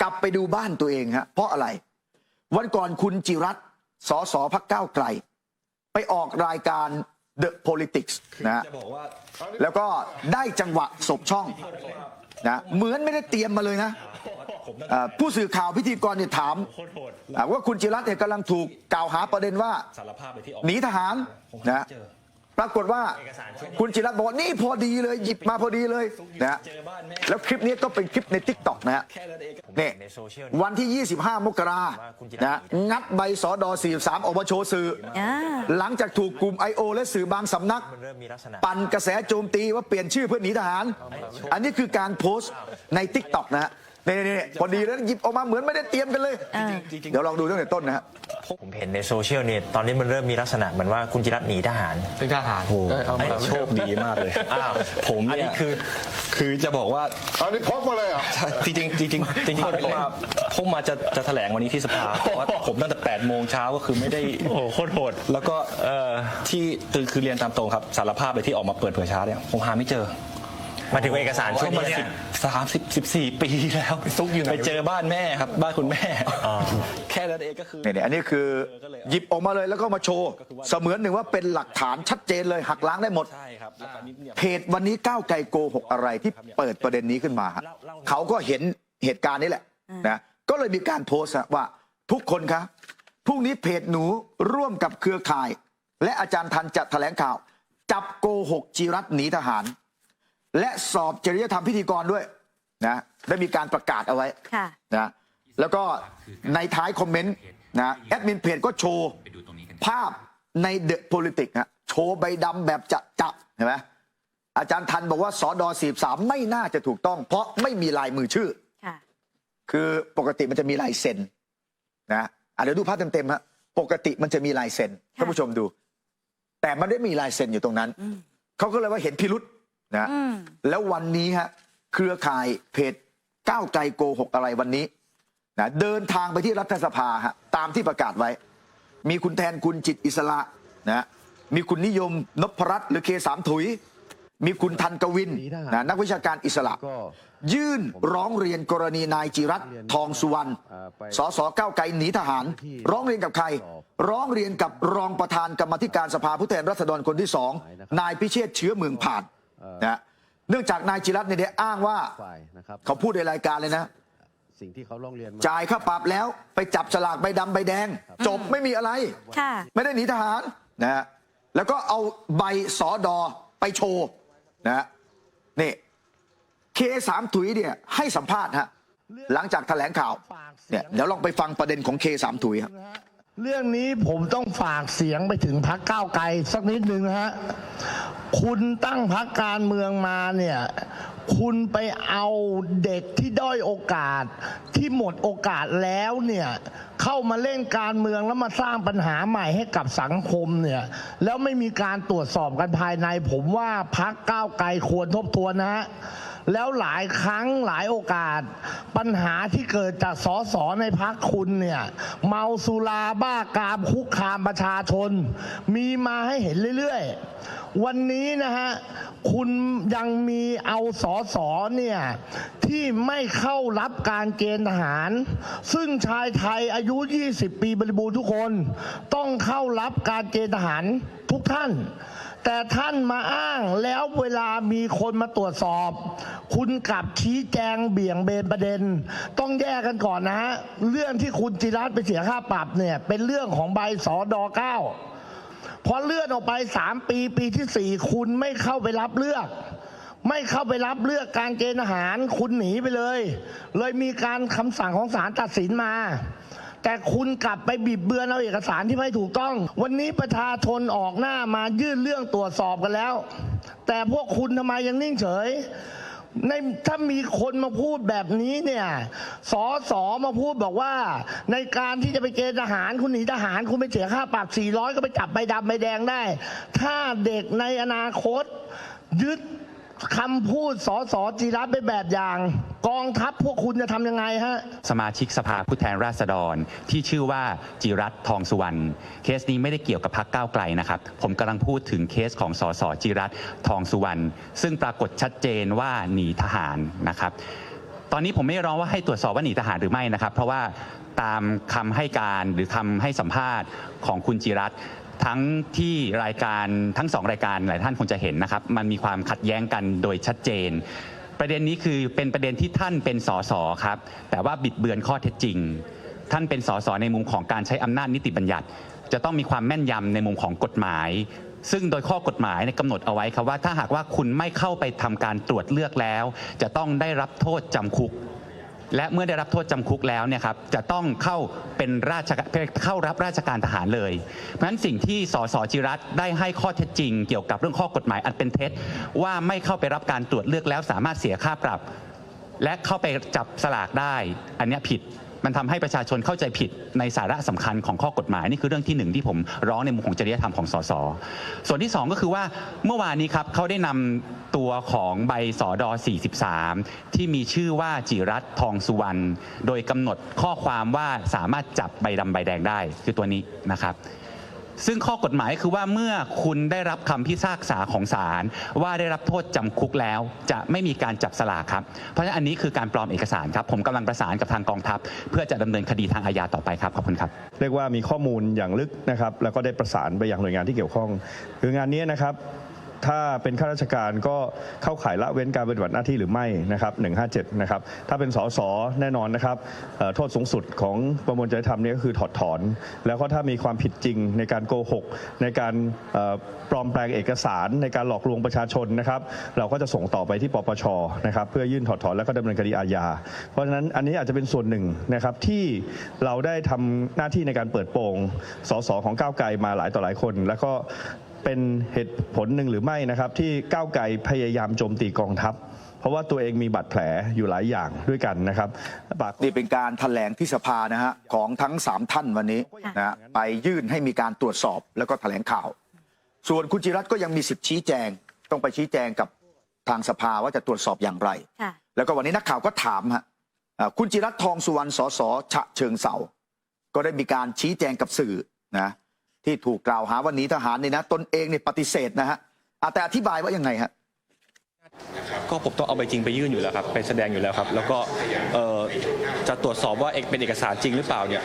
กลับไปดูบ้านตัวเองฮะเพราะอะไร วันก่อนคุณจิรัตน์สสพักก้าวไกล ไปออกรายการ The Politics นะฮะจะบอกว่าแล้วก็ได้จังหวะศพช่องนะเหมือนไม่ได้เตรียมมาเลยนะอ่าผู้สื่อข่าวพิธีกรเนี่ยถามโคตรโหดอ่าว่าคุณจิรัตน์เนี่ยกำลังถูกกล่าวหาประเด็นว่าสารภาพไปที่ออกหนีทหารนะ ปรากฏว่าคุณจิรัตน์บอกว่านี่พอดีเลยหยิบมาพอดีเลยนะเจอบ้านแม่แล้วคลิปนี้ก็เป็นคลิปใน t ิ k t o k นะฮะแค่นั้นเองนี่ในโซเชียลวันที่ 25 มกรานะงัดใบสอดอ43ออกมาโชว์สื่ออ่าหลังจากถูกกลุ่ม I.O. และสื่อบางสำนักมันเริ่มมีลักษณะปั่นกระแสโจมตีว่าเปลี่ยนชื่อเพื่อหนีทหาร อันนี้คือการโพสต์ใน t ิ k t o k นะฮะ นี่นี่ๆๆพอดีแล้วหยิบออกมาเหมือนไม่ได้เตรียมกันเลยอ่าเดี๋ยวลองดูตั้งแต่ต้นนะฮะ ผมเห็นในโซเชียลเนี่ยตอนนี้มันเริ่มมีลักษณะเหมือนว่าคุณจิรัตน์หนีทหาร เป็นทหารเอามา โชคดีมากเลยอ้าวผมอันเนี่นี้ยคือ คือจะบอกว่าอันนี้พกมาเลยเหรอจริงๆจริงๆจริงๆผมมาผมมาจะจะแถลงวันนี้ที่สภาแต่ว่าผมตั้งแต่8โมงเช้าก็คือไม่ได้โอ้โหโคตรโหด แล้วก็เอ่อที่คือคือเรียนตามตรงครับสารภาพไปที่ออกมาเปิดเผยช้าเนี่ยผมหาไม่เจอ มาถึงเอกสารชุดนี้เนี่ย สามสิบสิบสี่ปีแล้วซุกอยู่ไปเจอบ้านแม่ครับ บ้านคุณแม่ แค่นั้นเองก็คือเนี่ยๆอันนี้คือหยิบออกมาเลยแล้วก็มาโชว์ เสมือนหนึ่งว่าเป็นหลักฐานชัดเจนเลยหักล้างได้หมด ใช่ครับแล้วตอนนี้เนี่ยเพจวันนี้ก้าวไกลโกหกอะไรที่เปิดประเด็นนี้ขึ้นมาฮะเขาก็เห็นเหตุการณ์นี้แหละนะก็เลยมีการโพสต์ฮะว่าทุกคนครับพรุ่งนี้เพจหนูร่วมกับเครือข่าย และอาจารย์ทันจัดแถลงข่าว จับโกหกจิรัตน์หนีทหาร และสอบจริยธรรมพิธีกรด้วยนะได้มีการประกาศเอาไว้ค่ะนะแล้วก็ในท้ายคอมเมนต์นะแอดมินเพจก็โชว์ภาพในเดอะโพลิติกฮะโชว์ใบดำแบบจะจะเห็นไหมอาจารย์ทันบอกว่าสอดอสีสามไม่น่าจะถูกต้อง เพราะไม่มีลายมือชื่อค่ะคือปกติมันจะมีลายเซ็นนะอะเดี๋ยวดูภาพเต็มๆฮะปกติมันจะมีลายเซ็นท่านผู้ชมดู แต่มันไม่มีลายเซ็นอยู่ตรงนั้น เขาก็เลยว่าเห็นพิรุษ นะอืมแล้ววันนี้ฮะเครือข่ายเพจก้าวไกลโกหกอะไรวันนี้นะเดินทางไปที่รัฐสภาฮะตามที่ประกาศไว้ มีคุณแทนคุณจิตอิสระนะมีคุณนิยมนพรัตน์หรือเคสามถุย มีคุณทันกวินนะนักวิชาการอิสระ ยื่นร้องเรียนกรณีนายจิรัตน์ทองสุวรรณสสก้าวไกลหนีทหาร ร้องเรียนกับใคร ร้องเรียนกับรองประธานกรรมาธิการสภาผู้แทนราษฎรคนที่สองนายพิเชษฐ์เชื้อเมืองผ่าน นะเนื่องจากนายจิรัตน์เนี่ยได้อ้างว่าฝ่ายนะครับเขาพูดในรายการเลยนะสิ่งที่เขาร้องเรียนมาจ่ายค่าปรับแล้วไปจับฉลากใบดำใบแดง จบไม่มีอะไร ค่ะ ไม่ได้หนีทหารนะฮะแล้วก็เอาใบสอดอไปโชว์นะฮะนี่เคสามถุยเนี่ยให้สัมภาษณ์ฮะหลังจากแถลงข่าวเนี่ยเดี๋ยวลองไปฟังประเด็นของเคสามถุยครับ เรื่องนี้ผมต้องฝากเสียงไปถึงพักก้าวไกลสักนิดนึงนะฮะ คุณตั้งพักการเมืองมาเนี่ย คุณไปเอาเด็กที่ด้อยโอกาสที่หมดโอกาสแล้วเนี่ย เข้ามาเล่นการเมืองแล้วมาสร้างปัญหาใหม่ให้กับสังคมเนี่ย แล้วไม่มีการตรวจสอบกันภายใน ผมว่าพักก้าวไกลควรทบทวนนะฮะ แล้วหลายครั้งหลายโอกาส ปัญหาที่เกิดจากสสในพักคุณเนี่ยเมาสุราบ้ากามคุกคามประชาชน มีมาให้เห็นเรื่อยๆ วันนี้นะฮะคุณยังมีเอาสอสอเนี่ยที่ไม่เข้ารับการเกณฑ์ทหาร ซึ่งชายไทยอายุ 20 ปีบริบูรณ์ทุกคน ต้องเข้ารับการเกณฑ์ทหารทุกท่าน แต่ท่านมาอ้างแล้วเวลามีคนมาตรวจสอบ คุณกลับชี้แจงเบี่ยงเบนประเด็น ต้องแยกกันก่อนนะฮะเรื่องที่คุณจิรัตไปเสียค่าปรับเนี่ย เป็นเรื่องของใบสอดอเก้าพอเลื่อนออกไปสามปีปีที่สี่คุณไม่เข้าไปรับเลือก ไม่เข้าไปรับเลือกการเกณฑ์อาหาร คุณหนีไปเลย เลยมีการคำสั่งของศาลตัดสินมา แต่คุณกลับไปบิดเบือนเอาเอกสารที่ไม่ถูกต้อง วันนี้ประชาชนออกหน้ามายื่นเรื่องตรวจสอบกันแล้ว แต่พวกคุณทำไมยังนิ่งเฉยในถ้ามีคนมาพูดแบบนี้เนี่ย สอสอมาพูดบอกว่า ในการที่จะไปเกณฑ์ทหารคุณหนีทหาร คุณไปเสียค่าปรับ 400 ก็ไปจับใบดำใบแดงได้ ถ้าเด็กในอนาคต ยึด คำพูดสอสอจีรัตเป็นแบบอย่าง กองทัพพวกคุณจะทำยังไงฮะ สมาชิกสภาผู้แทนราษฎรที่ชื่อว่าจิรัตทองสุวรรณเคสนี้ไม่ได้เกี่ยวกับพักก้าวไกลนะครับ ผมกำลังพูดถึงเคสของสสจิรัตทองสุวรรณซึ่งปรากฏชัดเจนว่าหนีทหารนะครับตอนนี้ผมไม่ร้องว่าให้ตรวจสอบว่าหนีทหารหรือไม่นะครับ เพราะว่าตามคำให้การหรือคำให้สัมภาษณ์ของคุณจิรัต ทั้งที่รายการทั้งสองรายการหลายท่านคงจะเห็นนะครับ มันมีความขัดแย้งกันโดยชัดเจน ประเด็นนี้คือเป็นประเด็นที่ท่านเป็นสสครับ แต่ว่าบิดเบือนข้อเท็จจริง ท่านเป็นสสในมุมของการใช้อำนาจนิติบัญญัติ จะต้องมีความแม่นยำในมุมของกฎหมาย ซึ่งโดยข้อกฎหมายกำหนดเอาไว้ครับว่าถ้าหากว่าคุณไม่เข้าไปทำการตรวจเลือกแล้ว จะต้องได้รับโทษจำคุก และเมื่อได้รับโทษจำคุกแล้วเนี่ยครับจะต้องเข้าเป็นราชเข้ารับราชการทหารเลย เพราะฉะนั้นสิ่งที่สสจิรัตได้ให้ข้อเท็จจริง เกี่ยวกับเรื่องข้อกฎหมายอันเป็นเท็จ ว่าไม่เข้าไปรับการตรวจเลือกแล้วสามารถเสียค่าปรับ และเข้าไปจับสลากได้ อันนี้ผิด มันทำให้ประชาชนเข้าใจผิดในสาระสำคัญของข้อกฎหมายนี่คือเรื่องที่หนึ่งที่ผมร้องในมุมของจริยธรรมของสสส่วนที่สองก็คือว่าเมื่อวานนี้ครับเขาได้นำตัวของใบสอดอ43 ที่มีชื่อว่าจิรัตทองสุวรรณโดยกำหนดข้อความว่าสามารถจับใบดำใบแดงได้คือตัวนี้นะครับ ซึ่งข้อกฎหมายคือว่าเมื่อคุณได้รับคำพิพากษาของศาลว่าได้รับโทษจำคุกแล้ว จะไม่มีการจับสลากครับ เพราะฉะนั้นอันนี้คือการปลอมเอกสารครับ ผมกำลังประสานกับทางกองทัพ เพื่อจะดำเนินคดีทางอาญาต่อไปครับ ขอบคุณครับ เรียกว่ามีข้อมูลอย่างลึกนะครับ แล้วก็ได้ประสานไปยังหน่วยงานที่เกี่ยวข้องคืองานนี้นะครับ ถ้าเป็นข้าราชการก็เข้าข่ายละเว้นการปฏิบัติหน้าที่หรือไม่นะครับ157นะครับถ้าเป็นสสแน่นอนนะครับโทษสูงสุดของประมวลจริยธรรมนี้ก็คือถอดถอน แล้วก็ถ้ามีความผิดจริงในการโกหก ในการปลอมแปลงเอกสารในการหลอกลวงประชาชนนะครับเราก็จะส่งต่อไปที่ปปชนะครับเพื่อยื่นถอดถอนแล้วก็ดำเนินคดีอาญาเพราะฉะนั้นอันนี้อาจจะเป็นส่วนหนึ่งนะครับที่เราได้ทำหน้าที่ในการเปิดโปงสสของก้าวไกลมาหลายต่อหลายคน แล้วก็ เป็นเหตุผลหนึ่งหรือไม่นะครับ ที่ก้าวไกลพยายามโจมตีกองทัพ เพราะว่าตัวเองมีบาดแผลอยู่หลายอย่างด้วยกันนะครับปากนี่เป็นการแถลงที่สภานะฮะของทั้งสามท่านวันนี้นะฮะไปยื่นให้มีการตรวจสอบแล้วก็แถลงข่าว ส่วนคุณจิรัตน์ก็ยังมีสิทธิ์ชี้แจง ต้องไปชี้แจงกับทางสภาว่าจะตรวจสอบอย่างไรค่ะแล้วก็วันนี้นักข่าวก็ถามฮะอ่าคุณจิรัตน์ทองสุวรรณสสฉะเชิงเซาก็ได้มีการชี้แจงกับสื่อนะ ที่ถูกกล่าวหาวันนี้ทหารเนี่ยนะตนเองเนี่ยปฏิเสธนะฮะอะแต่อธิบายว่ายังไงฮะก็ผมต้องเอาใบจริงไปยื่นอยู่แล้วครับไปแสดงอยู่แล้วครับ แล้วก็เอ่อจะตรวจสอบว่าเอกเป็นเอกสารจริงหรือเปล่าเนี่ย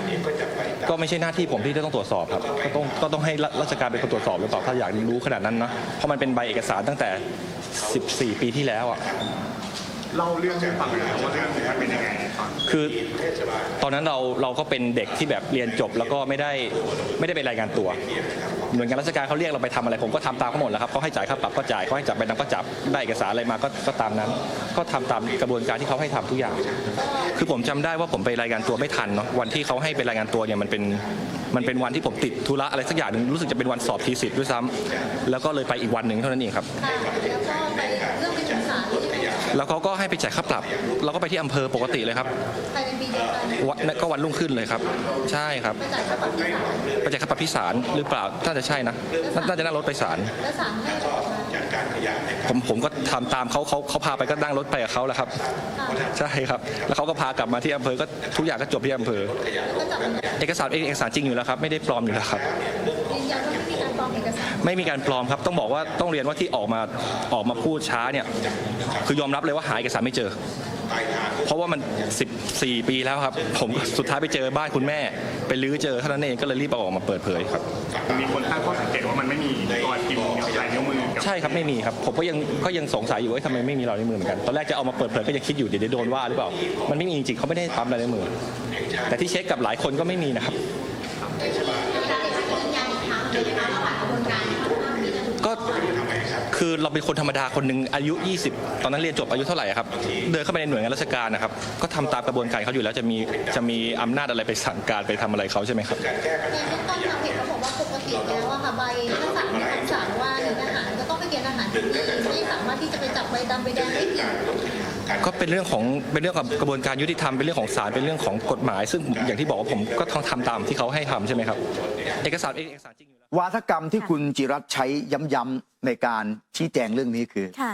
ก็ไม่ใช่หน้าที่ผมที่จะต้องตรวจสอบครับก็ต้องก็ต้องให้ราชการเป็นคนตรวจสอบหรือเปล่าถ้าอยากรู้ขนาดนั้นนะเพราะมันเป็นใบเอกสารตั้งแต่ 14 ปีที่แล้วอะ เล่าเรื่องให้ฟังหน่อยว่าเรื่องมันเป็นยังไงตอนคือตอนนั้นเราเราก็เป็นเด็กที่แบบเรียนจบ แล้วก็ไม่ได้ไม่ได้ไปรายงานตัวหน่วยงานราชการเขาเรียกเราไปทำอะไรผมก็ทำตามเขาหมดแล้วครับเขาให้จ่ายค่าปรับก็จ่ายเขาให้จับใบดำก็จับได้เอกสารอะไรมาก็ก็ตามนั้น ก็ทำตามกระบวนการที่เขาให้ทำทุกอย่าง คือผมจำได้ว่าผมไปรายงานตัวไม่ทันเนาะวันที่เขาให้ไปรายงานตัวเนี่ยมันเป็น มันเป็นวันที่ผมติดธุระอะไรสักอย่างหนึ่งรู้สึกจะเป็นวันสอบทีสิทธ์ด้วยซ้ำแล้วก็เลยไปอีกวันหนึ่งเท่านั้นเองครับ ค่ะแล้วก็ไปเรื่องไปถึงศาลที่ไหนแล้วเขาก็ให้ไปจ่ายค่าปรับ เราก็ไปที่อำเภอปกติเลยครับภายในปีเดียวกันวันก็วันรุ่งขึ้นเลยครับ ใช่ครับ ไปจ่ายค่าปรับที่ศาลไปจ่ายค่าปรับที่ศาลหรือเปล่าน่าจะใช่นะน่าน่าจะนั่งรถไปศาล แล้วศาลให้ออกมา ผมผมก็ทำตามเขาเขาเขาพาไปก็นั่งรถไปกับเขาแหละครับ ใช่ครับ แล้วเขาก็พากลับมาที่อำเภอก็ทุกอย่างก็จบที่อำเภอแล้วก็จับมันเอกสารเอกสารจริงอยู่แล้วครับ ไม่ได้ปลอมอยู่แล้วครับยืนยันว่าไม่มีการปลอมเอกสารไม่มีการปลอมครับ ต้องบอกว่าต้องเรียนว่าที่ออกมาออกมาพูดช้าเนี่ยคือยอมรับเลยว่าหาเอกสารไม่เจอ เพราะว่ามัน 14 ปีแล้วครับ ผมสุดท้ายไปเจอบ้านคุณแม่ ไปลื้อเจอเท่านั้นเองก็เลยรีบเอาออกมาเปิดเผยครับ มีคนตั้งข้อสังเกตว่ามันไม่มีรอยพิมพ์ลายนิ้วมือกับ ใช่ครับไม่มีครับผมก็ยังก็ยังสงสัยอยู่ว่าทำไมไม่มีรอยนิ้วมือเหมือนกันตอนแรกจะเอามาเปิดเผยก็ยังคิดอยู่เดี๋ยวโดนว่าหรือเปล่ามันไม่มีจริงๆเขาไม่ได้ปั๊มรอยนิ้วมือ แต่ที่เช็คกับหลายคนก็ไม่มีนะครับ ก็คือเราเป็นคนธรรมดาคนหนึ่งอายุ 20 ตอนนั้นเรียนจบอายุเท่าไหร่ครับ เดินเข้าไปในหน่วยงานราชการนะครับ ก็ทำตามกระบวนการเขาอยู่แล้วจะมีจะมีอำนาจอะไรไปสั่งการไปทำอะไรเขาใช่ไหมครับ ในเบื้องต้นทางเพจเขาบอกว่าปกติแล้วอะค่ะใบถ้าศาลมีคำสั่งว่าหนีทหารก็ต้อง ไปเกณฑ์ทหารที่นี่ไม่สามารถที่จะไปจับใบดำใบแดงได้อีกก็เป็นเรื่องของเป็นเรื่องของกระบวนการยุติธรรมเป็นเรื่องของศาลเป็นเรื่องของกฎหมาย ซึ่งอย่างที่บอกว่าผมก็ต้องทำตามที่เขาให้ทำใช่ไหมครับ เอกสารเอกสารจริงอยู่แล้ว วาทกรรมที่คุณจิรัตน์ใช้ย้ำๆในการชี้แจงเรื่องนี้คือ ค่ะ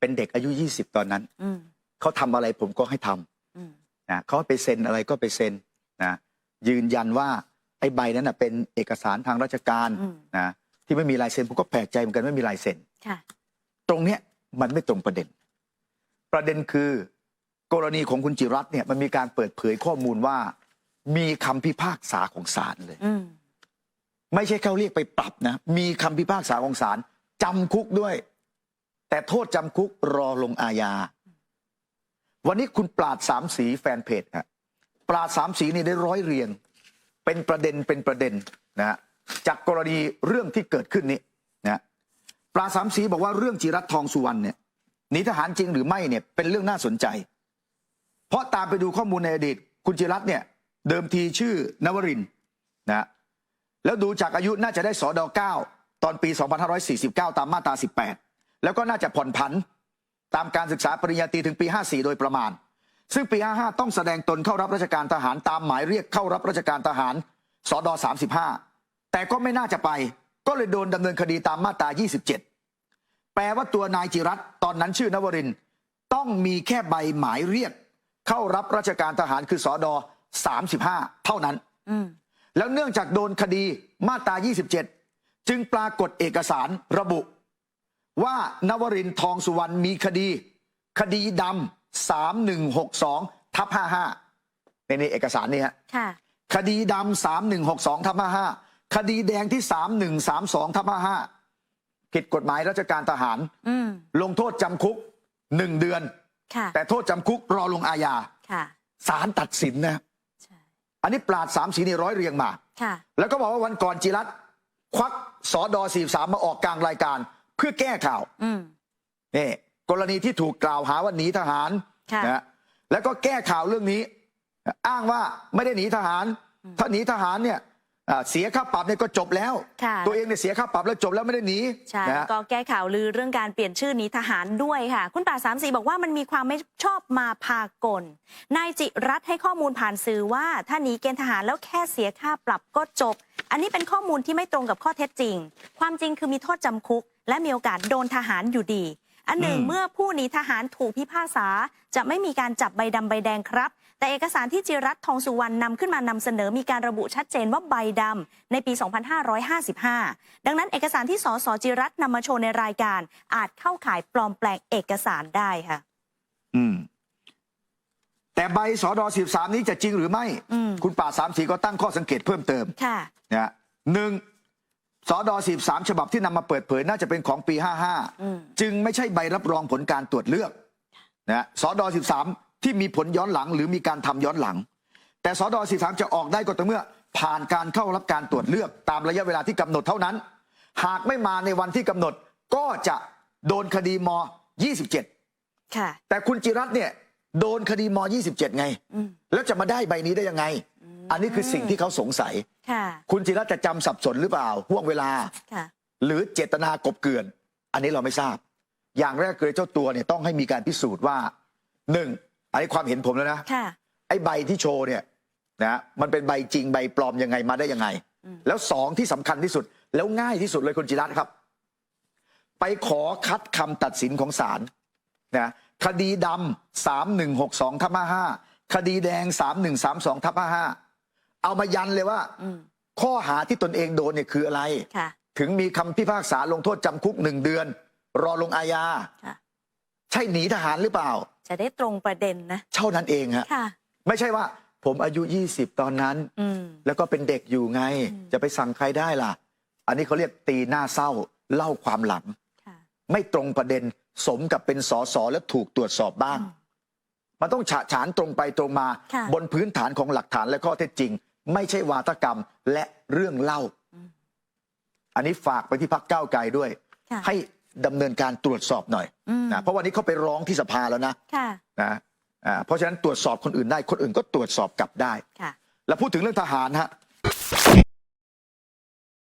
เป็นเด็กอายุ 20 ตอนนั้น อืม เขาทำอะไรผมก็ให้ทอืมำนะเขาไปเซ็นอะไรก็ไปเซ็นนะยืนยันว่าไอ้ใบนั้นนะเป็นเอกสารทางราชการอืม นะ ที่ไม่มีลายเซ็นผมก็แปลกใจเหมือนกันไม่มีลายเซ็นค่ะตรงเนี้ยมันไม่ตรงประเด็น ประเด็นคือกรณีของคุณจิรัตน์เนี่ยมันมีการเปิดเผยข้อมูลว่า มีคำพิพากษาของศาลเลยอืมไม่ใช่เขาเรียกไปปรับนะ มีคำพิพากษาของศาลจำคุกด้วย แต่โทษจำคุกรอลงอาญาวันนี้คุณปราดสามสีแฟนเพจครับปราดสามสีนี่ได้ร้อยเรียง เป็นประเด็นเป็นประเด็นนะฮะ จากกรณีเรื่องที่เกิดขึ้นนี้นะปราสามสีบอกว่าเรื่องจิรัตทองสุวรรณเนี่ยหนีทหารจริงหรือไม่เนี่ยเป็นเรื่องน่าสนใจ เพราะตามไปดูข้อมูลในอดีต คุณจิรัตเนี่ยเดิมทีชื่อนวรินนะฮะแล้วดูจากอายุน่าจะได้สอดอ9ตอนปี 2549 ตามมาตรา 18 แล้วก็น่าจะผ่อนผันตามการศึกษาปริญญาตรีถึงปี 54 โดยประมาณ ซึ่งปี 55 ต้องแสดงตนเข้ารับราชการทหารตามหมายเรียกเข้ารับราชการทหารสอดอ35 แต่ก็ไม่น่าจะไป ก็เลยโดนดำเนินคดีตามมาตรา 27 แปลว่าตัวนายจิรัตน์ตอนนั้นชื่อนวรินทร์ต้องมีแค่ใบหมายเรียก เข้ารับราชการทหารคือสอดอ35 เท่านั้นอืมแล้วเนื่องจากโดนคดีมาตรา 27 จึงปรากฏเอกสารระบุ ว่านวรินทร์ทองสุวรรณมีคดี คดีดำ3162ทับ55ในนี้เอกสารนี้ฮะค่ะคดีดำ3162ทับ55 คดีแดงที่3132ทับ55ผิดกฎหมายราชการทหาร อืมลงโทษจำคุก1เดือน ค่ะแต่โทษจำคุกรอลงอาญาค่ะศาลตัดสินนะ ใช่อันนี้ปราดสามสีนี่ร้อยเรียงมา ค่ะ แล้วก็บอกว่าวันก่อนจิรัตน์ควักสอดอสี่สามมาออกกลางรายการ เพื่อแก้ข่าวอืม นี่กรณีที่ถูกกล่าวหาว่าหนีทหารค่ะ นะฮะแล้วก็แก้ข่าวเรื่องนี้ อ้างว่าไม่ได้หนีทหาร ถ้าหนีทหารเนี่ย อ่าเสียค่าปรับเนี่ยก็จบแล้ว ค่ะ ตัวเองเนี่ยเสียค่าปรับแล้วจบแล้วไม่ได้หนีใช่นะฮะ ก็แก้ข่าวลือเรื่องการเปลี่ยนชื่อหนีทหารด้วยค่ะ คุณป่าบสามสีบอกว่ามันมีความไม่ชอบมาพากลนายจิรัตน์ให้ข้อมูลผ่านสื่อว่า ถ้าหนีเกณฑ์ทหารแล้วแค่เสียค่าปรับก็จบ อันนี้เป็นข้อมูลที่ไม่ตรงกับข้อเท็จจริง ความจริงคือมีโทษจำคุก และมีโอกาสโดนทหารอยู่ดี อันหนึ่งอืมเมื่อผู้หนีทหารถูกพิพากษา จะไม่มีการจับใบดำใบแดงครับ แต่เอกสารที่จิรัตน์ทองสุวรรณนำขึ้นมานำเสนอมีการระบุชัดเจนว่าใบดำในปี 2555 ดังนั้นเอกสารที่สสจิรัตน์นำมาโชว์ในรายการ อาจเข้าข่ายปลอมแปลงเอกสารได้ค่ะ อืมแต่ใบสอดอสิบสามนี้จะจริงหรือไม่อืมคุณป่าบสามสีก็ตั้งข้อสังเกตเพิ่มเติม ค่ะนะฮะหนึ่ง สอดอสิบสามฉบับที่นำมาเปิดเผยน่าจะเป็นของปีอืม55 จึงไม่ใช่ใบรับรองผลการตรวจเลือกนะฮะสอดอสิบสามที่มีผลย้อนหลัง หรือมีการทำย้อนหลัง แต่สอดอสิบสามจะออกได้ก็ต่อเมื่อ ผ่านการเข้ารับการตรวจเลือก ตามระยะเวลาที่กำหนดเท่านั้น หากไม่มาในวันที่กำหนดก็จะโดนคดีม 27 ค่ะ แต่คุณจิรัตน์เนี่ยโดนคดีม 27 ไงอืมแล้วจะมาได้ใบนี้ได้ยังไง อันนี้คือสิ่งที่เขาสงสัย ค่ะ คุณจิรัตน์จะจำสับสนหรือเปล่าห่วงเวลา ค่ะ หรือเจตนากบเกลื่อน อันนี้เราไม่ทราบ อย่างแรกคือเจ้าตัวเนี่ยต้องให้มีการพิสูจน์ว่าหนึ่งอันนี้ความเห็นผมแล้วนะ ค่ะ ไอ้ใบที่โชว์เนี่ยนะมันเป็นใบจริงใบปลอมยังไงมาได้ยังไง อืม แล้วสองที่สำคัญที่สุด แล้วง่ายที่สุดเลยคุณจิรัตน์ครับ ไปขอคัดคำตัดสินของศาลนะคดีดำสามหนึ่งหกสองทับห้าคดีแดงสามหนึ่งสามสองทับห้า เอามายันเลยว่าอืมข้อหาที่ตนเองโดนเนี่ยคืออะไรค่ะถึงมีคำพิพากษาลงโทษจำคุกหนึ่งเดือน รอลงอาญาค่ะใช่หนีทหารหรือเปล่า จะได้ตรงประเด็นนะเท่านั้นเองฮะค่ะไม่ใช่ว่า ผมอายุ20ตอนนั้นอืมแล้วก็เป็นเด็กอยู่ไงอืมจะไปสั่งใครได้ล่ะ อันนี้เขาเรียกตีหน้าเศร้าเล่าความหลังค่ะไม่ตรงประเด็นสมกับเป็นสอสอและถูกตรวจสอบบ้าง มันต้องฉะฉานตรงไปตรงมาค่ะบนพื้นฐานของหลักฐานและข้อเท็จจริง ไม่ใช่วาทกรรมและเรื่องเล่า อันนี้ฝากไปที่พักก้าวไกลด้วย ค่ะให้ดำเนินการตรวจสอบหน่อยอืมนะเพราะวันนี้เขาไปร้องที่สภาแล้วนะค่ะนะอ่าเพราะฉะนั้นตรวจสอบคนอื่นได้คนอื่นก็ตรวจสอบกลับได้ ค่ะ แล้วพูดถึงเรื่องทหารฮะ